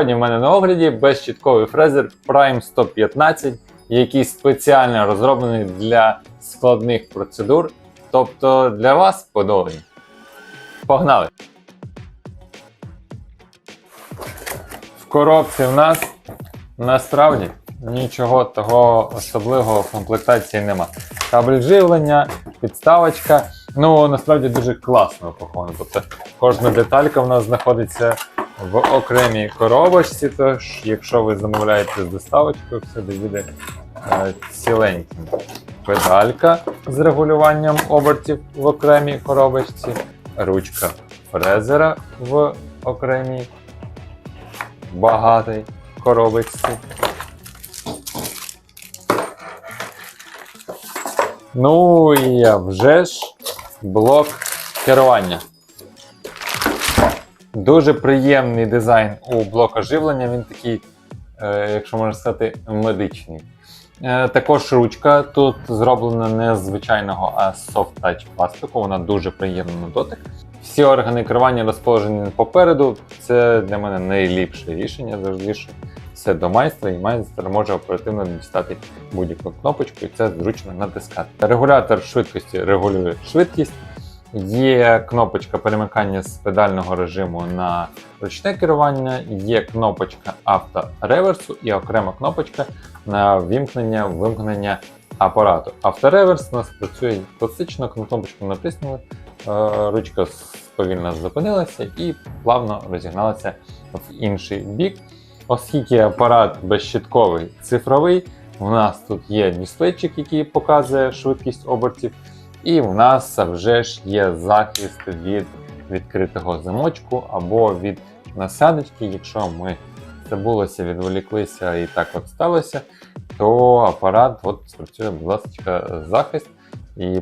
Сьогодні в мене на огляді безщітковий фрезер Prime 115, який спеціально розроблений для складних процедур, тобто для вас подолані. Погнали! В коробці в нас насправді нічого того особливого в комплектації нема. Кабель живлення, підставочка. Ну, насправді дуже класно упаковано. Тобто кожна деталька в нас знаходиться в окремій коробочці. Тож, якщо ви замовляєте з доставочкою, все буде е, ціленьким. Педалька з регулюванням обертів в окремій коробочці, ручка фрезера в окремій багатій коробочці. Ну і вже ж блок керування. Дуже приємний дизайн у блока живлення. Він такий, е, якщо можна сказати, медичний. Е, також ручка тут зроблена не з звичайного, а з soft touch пластику. Вона дуже приємна на дотик. Всі органи керування розположені попереду. Це для мене найліпше рішення завжди. що Все до майстра, і майстер може оперативно дістати будь-яку кнопочку, і це зручно натискати. Регулятор швидкості регулює швидкість. Є кнопочка перемикання з педального режиму на ручне керування, є кнопочка автореверсу і окрема кнопочка на вімкнення вимкнення апарату. Автореверс у нас працює класично, кнопочку натиснули, е, ручка повільно зупинилася і плавно розігналася в інший бік. Оскільки апарат безщитковий цифровий, у нас тут є дисплейчик, який показує швидкість обертів. І в нас вже ж є захист від відкритого замочку або від насадочки. Якщо ми забулося, відволіклися і так от сталося, то апарат от спрацює, будь ласка, захист і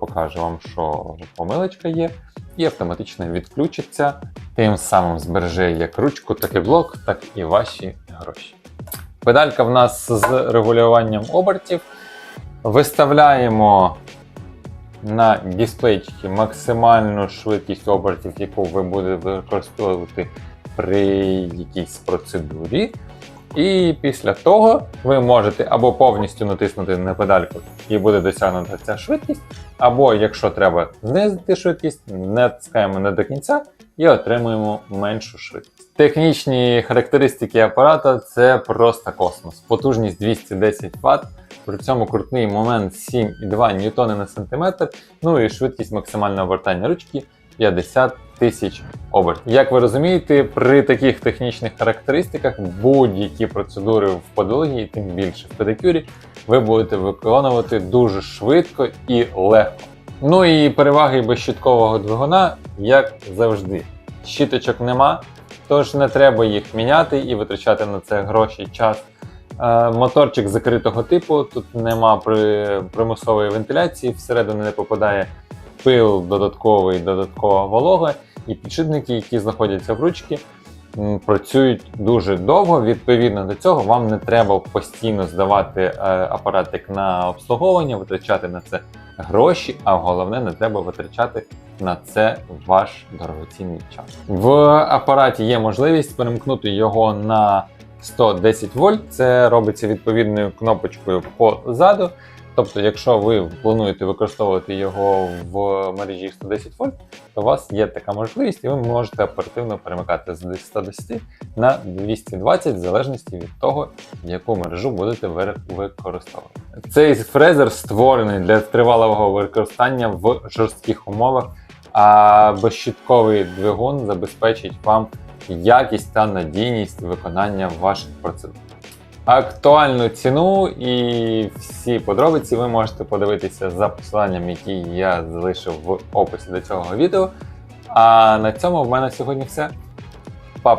покаже вам, що помилочка є, і автоматично відключиться. Тим самим збереже як ручку, так і блок, так і ваші гроші. Педалька в нас з регулюванням обертів. Виставляємо на дисплейчики максимальну швидкість обертів, яку ви будете використовувати при якійсь процедурі. І після того ви можете або повністю натиснути на педальку і буде досягнута ця швидкість, або якщо треба знизити швидкість, натискаємо не до кінця і отримуємо меншу швидкість. Технічні характеристики апарата це просто космос. Потужність 210 Вт, при цьому крутний момент 7,2 ньютони на сантиметр, ну і швидкість максимального обертання ручки 50 тисяч обертів. Як ви розумієте, при таких технічних характеристиках будь-які процедури в подології, тим більше в педикюрі, ви будете виконувати дуже швидко і легко. Ну і переваги безщіткового двигуна, як завжди. Щіточок нема, тож не треба їх міняти і витрачати на це гроші час. Е, Моторчик закритого типу, тут нема примусової вентиляції, всередину не попадає пил додатковий, додаткова волога, і підшипники, які знаходяться в ручці, працюють дуже довго. Відповідно до цього, вам не треба постійно здавати е, апаратик на обслуговування, витрачати на це гроші, а головне, не треба витрачати на це ваш дорогоцінний час. В апараті є можливість перемкнути його на 110 вольт. Це робиться відповідною кнопочкою позаду. Тобто, якщо ви плануєте використовувати його в мережі 110 вольт, то у вас є така можливість, і ви можете оперативно перемикати з 110 на 220 в залежності від того, яку мережу будете використовувати. Цей фрезер створений для тривалого використання в жорстких умовах, а безщітковий двигун забезпечить вам якість та надійність виконання ваших процедур. Актуальну ціну і всі подробиці ви можете подивитися за посиланням, які я залишив в описі до цього відео. А на цьому в мене сьогодні все.